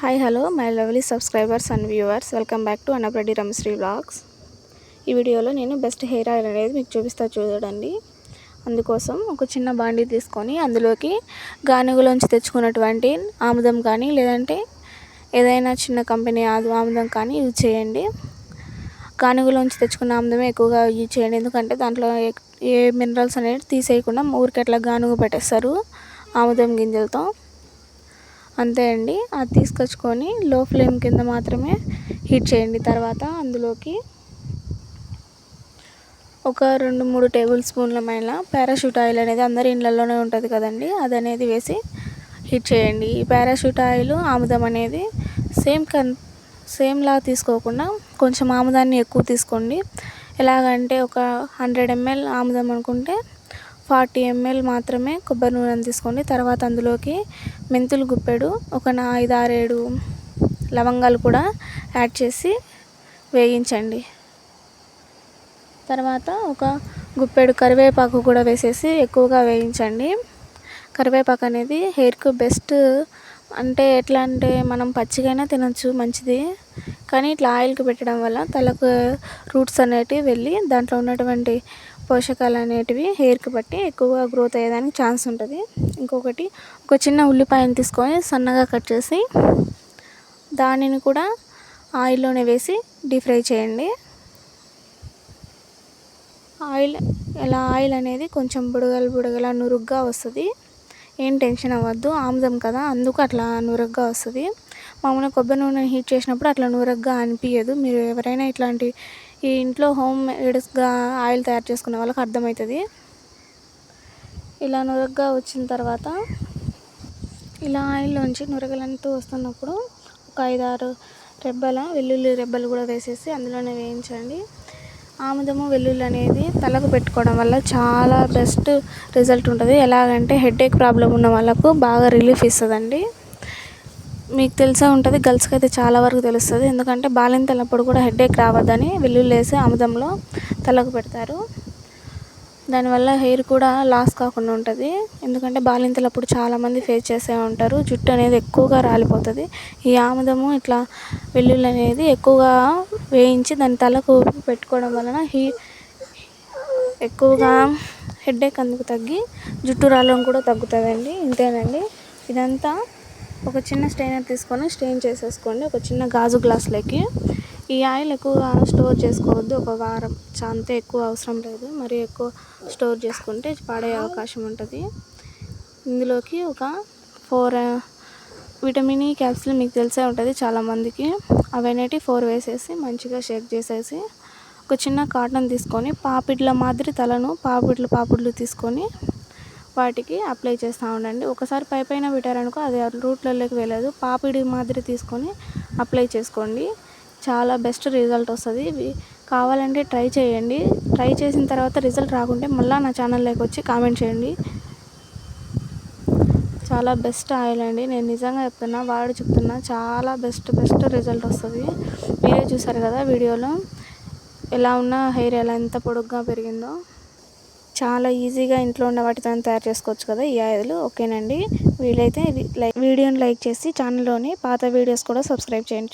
Hi hello my lovely subscribers and viewers welcome back to Anapreddy Ramasri blogs ఈ వీడియోలో నేను best hair oil అనేది మీకు చూపిస్తా చూడండి. అందుకోసం ఒక చిన్న బాండీ తీసుకొని అందులోకి గానుగులోంచి తెచ్చుకున్నటువంటి ఆముదం కానీ లేదంటే ఏదైనా చిన్న కంపెనీ ఆముదం కానీ యూజ్ చేయండి. గానుగులోంచి తెచ్చుకున్న ఆముదమే ఎక్కువగా యూజ్ చేయండి. ఎందుకంటే దాంట్లో ఏ మినరల్స్ అనేవి తీసేయకుండా ఊరికి అట్లా గానుగు పెట్టేస్తారు ఆముదం గింజలతో. అంతే అండి. అది తీసుకొచ్చుకొని లో ఫ్లేమ్ కింద మాత్రమే హీట్ చేయండి. తర్వాత అందులోకి ఒక రెండు మూడు టేబుల్ స్పూన్ల మైన పారాషూట్ ఆయిల్ అనేది అందరి ఇళ్ళల్లోనే ఉంటుంది కదండి. అది అనేది వేసి హీట్ చేయండి. ఈ పారాషూట్ ఆయిల్ ఆముదం అనేది సేమ్ కన్ సేమ్లా తీసుకోకుండా కొంచెం ఆముదాన్ని ఎక్కువ తీసుకోండి. ఎలాగంటే ఒక హండ్రెడ్ ఎంఎల్ ఆముదం అనుకుంటే ఫార్టీ ఎంఎల్ మాత్రమే కొబ్బరి నూనెను తీసుకోండి. తర్వాత అందులోకి మెంతులు గుప్పెడు ఒక నా ఐదు ఆరేడు లవంగాలు కూడా యాడ్ చేసి వేయించండి. తర్వాత ఒక గుప్పెడు కరివేపాకు కూడా వేసేసి ఎక్కువగా వేయించండి. కరివేపాకు అనేది హెయిర్కు బెస్ట్ అంటే ఎట్లా అంటే మనం పచ్చిగైనా తినచ్చు మంచిది. కానీ ఇట్లా ఆయిల్కి పెట్టడం వల్ల తలకు రూట్స్ అనేటివి వెళ్ళి దాంట్లో ఉన్నటువంటి పోషకాలు అనేటివి హెయిర్కి బట్టి ఎక్కువగా గ్రోత్ అయ్యేదానికి ఛాన్స్ ఉంటుంది. ఇంకొకటి ఒక చిన్న ఉల్లిపాయను తీసుకొని సన్నగా కట్ చేసి దానిని కూడా ఆయిల్లోనే వేసి డీప్ ఫ్రై చేయండి. ఆయిల్ ఇలా ఆయిల్ అనేది కొంచెం బుడగలు బుడగల నురుగ్గా వస్తుంది. ఏం టెన్షన్ అవ్వద్దు ఆముదం కదా అందుకు అట్లా నురుగ్గా వస్తుంది. మామూలుగా కొబ్బరి నూనె హీట్ చేసినప్పుడు అట్లా నురగ్గా అనిపించదు మీరు ఎవరైనా ఇట్లాంటి ఈ ఇంట్లో హోమ్ మేడ్స్గా ఆయిల్ తయారు చేసుకునే వాళ్ళకి అర్థమవుతుంది. ఇలా నురగ్గా వచ్చిన తర్వాత ఇలా ఆయిల్లోంచి నురగలంతా వస్తున్నప్పుడు ఒక ఐదారు రెబ్బల వెల్లుల్లి రెబ్బలు కూడా వేసేసి అందులోనే వేయించండి. ఆముదము వెల్లుల్లి అనేది తలకు పెట్టుకోవడం వల్ల చాలా బెస్ట్ రిజల్ట్ ఉంటుంది. ఎలాగంటే హెడేక్ ప్రాబ్లం ఉన్న వాళ్ళకు బాగా రిలీఫ్ ఇస్తుందండి. మీకు తెలిసే ఉంటుంది గర్ల్స్కి అయితే చాలా వరకు తెలుస్తుంది. ఎందుకంటే బాలింతలప్పుడు కూడా హెడేక్ రావద్దని వెల్లుల్లి వేసి ఆముదంలో తలకు పెడతారు. దానివల్ల హెయిర్ కూడా లాస్ కాకుండా ఉంటుంది. ఎందుకంటే బాలింతలప్పుడు చాలామంది ఫేస్ చేసే ఉంటారు. జుట్టు అనేది ఎక్కువగా రాలిపోతుంది. ఈ ఆముదము ఇట్లా వెల్లుల్లి అనేది ఎక్కువగా వేయించి దాని తలకు పెట్టుకోవడం వలన హీ ఎక్కువగా హెడేక్ అందుకు తగ్గి జుట్టు రాలడం కూడా తగ్గుతుందండి. ఇంతేనండి. ఇదంతా ఒక చిన్న స్టెయినర్ తీసుకొని స్టెయిన్ చేసేసుకోండి. ఒక చిన్న గాజు గ్లాసులకి ఈ ఆయిల్ ఎక్కువగా స్టోర్ చేసుకోవద్దు. ఒక వారం అంతే ఎక్కువ అవసరం లేదు. మరి ఎక్కువ స్టోర్ చేసుకుంటే పాడే అవకాశం ఉంటుంది. ఇందులోకి ఒక ఫోర్ విటమిన్ ఈ క్యాప్సిల్ మీకు తెలిసే ఉంటుంది చాలామందికి అవన్నీ ఫోర్ వేసేసి మంచిగా షేక్ చేసేసి ఒక చిన్న కాటన్ తీసుకొని పాపిడ్ల మాదిరి తలను పాపిడ్లు పాపిడ్లు తీసుకొని వాటికి అప్లై చేస్తూ ఉండండి. ఒకసారి పై పైన పెట్టారనుకో అది రూట్లలోకి వెళ్ళదు. పాపిడి మాదిరి తీసుకొని అప్లై చేసుకోండి. చాలా బెస్ట్ రిజల్ట్ వస్తుంది. కావాలంటే ట్రై చేయండి. ట్రై చేసిన తర్వాత రిజల్ట్ రాకుంటే మళ్ళీ నా ఛానల్లోకి వచ్చి కామెంట్ చేయండి. చాలా బెస్ట్ ఆయిల్ అండి. నేను నిజంగా చెప్తున్నా వాడు చెప్తున్నా చాలా బెస్ట్ బెస్ట్ రిజల్ట్ వస్తుంది. మీరే చూసారు కదా వీడియోలో ఎలా ఉన్న హెయిర్ ఎలా ఎంత పొడుగ్గా పెరిగిందో. చాలా ఈజీగా ఇంట్లో ఉన్న వాటితో తయారు చేసుకోవచ్చు కదా ఈ ఆయిల్ ఓకేనండి. వీలైతే లైక్ వీడియోని లైక్ చేసి ఛానల్లోని పాత వీడియోస్ కూడా సబ్స్క్రైబ్ చేయండి.